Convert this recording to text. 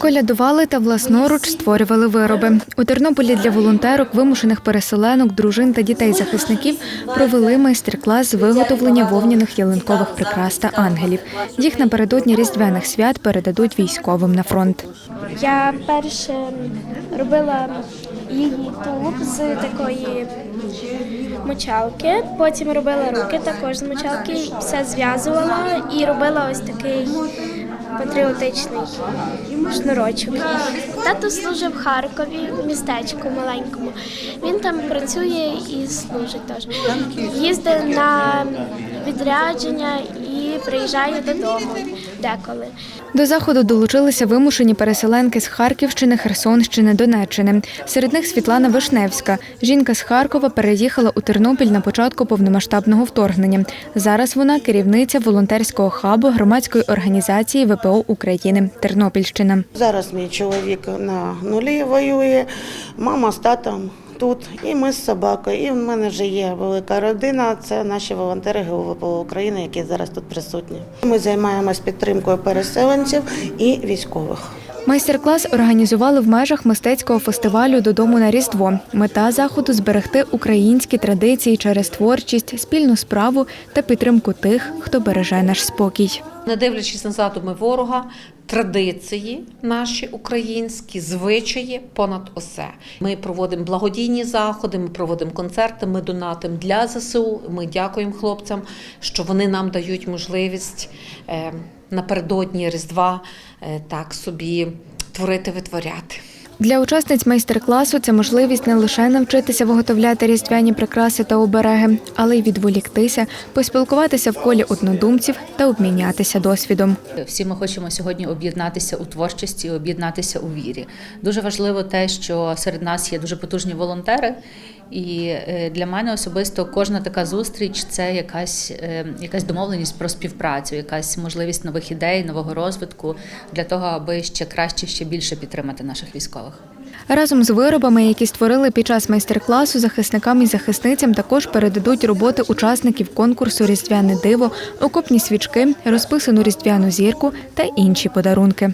Колядували та власноруч створювали вироби. У Тернополі для волонтерок, вимушених переселенок, дружин та дітей захисників провели майстер-клас з виготовлення вовняних ялинкових прикрас та ангелів. Їх напередодні різдвяних свят передадуть військовим на фронт. Я перше робила її тулуб з такої мочалки, потім робила руки також з мочалки, все зв'язувала і робила ось такий патріотичний шнурочок. Тато служив в Харкові, в містечку маленькому. Він там працює і служить теж. Їздить на відрядження і приїжджає додому деколи. До заходу долучилися вимушені переселенки з Харківщини, Херсонщини, Донеччини. Серед них Світлана Вишневська. Жінка з Харкова переїхала у Тернопіль на початку повномасштабного вторгнення. Зараз вона керівниця волонтерського хабу громадської організації ВПО України Тернопільщина. Зараз мій чоловік на нулі воює, мама з татом тут, і ми з собакою. І в мене вже є велика родина. Це наші волонтери ГУВПО України, які зараз тут присутні. Ми займаємось підтримкою переселенців і військових. Майстер-клас організували в межах мистецького фестивалю Додому на Різдво. Мета заходу зберегти українські традиції через творчість, спільну справу та підтримку тих, хто береже наш спокій. Не дивлячись на задуми ворога, традиції наші українські, звичаї понад усе. Ми проводимо благодійні заходи, ми проводимо концерти, ми донатимо для ЗСУ. Ми дякуємо хлопцям, що вони нам дають можливість е, напередодні Різдва е, так собі творити, витворяти. Для учасниць майстер-класу це можливість не лише навчитися виготовляти різдвяні прикраси та обереги, але й відволіктися, поспілкуватися в колі однодумців та обмінятися досвідом. Всі ми хочемо сьогодні об'єднатися у творчості, об'єднатися у вірі. Дуже важливо те, що серед нас є дуже потужні волонтери, і е, для мене особисто кожна така зустріч це якась, е, якась домовленість про співпрацю, якась можливість нових ідей, нового розвитку для того, аби ще краще, ще більше підтримати наших військових. Разом з виробами, які створили під час майстер-класу, захисникам і захисницям також передадуть роботи учасників конкурсу Різдвяне диво, окопні свічки, розписану різдвяну зірку та інші подарунки.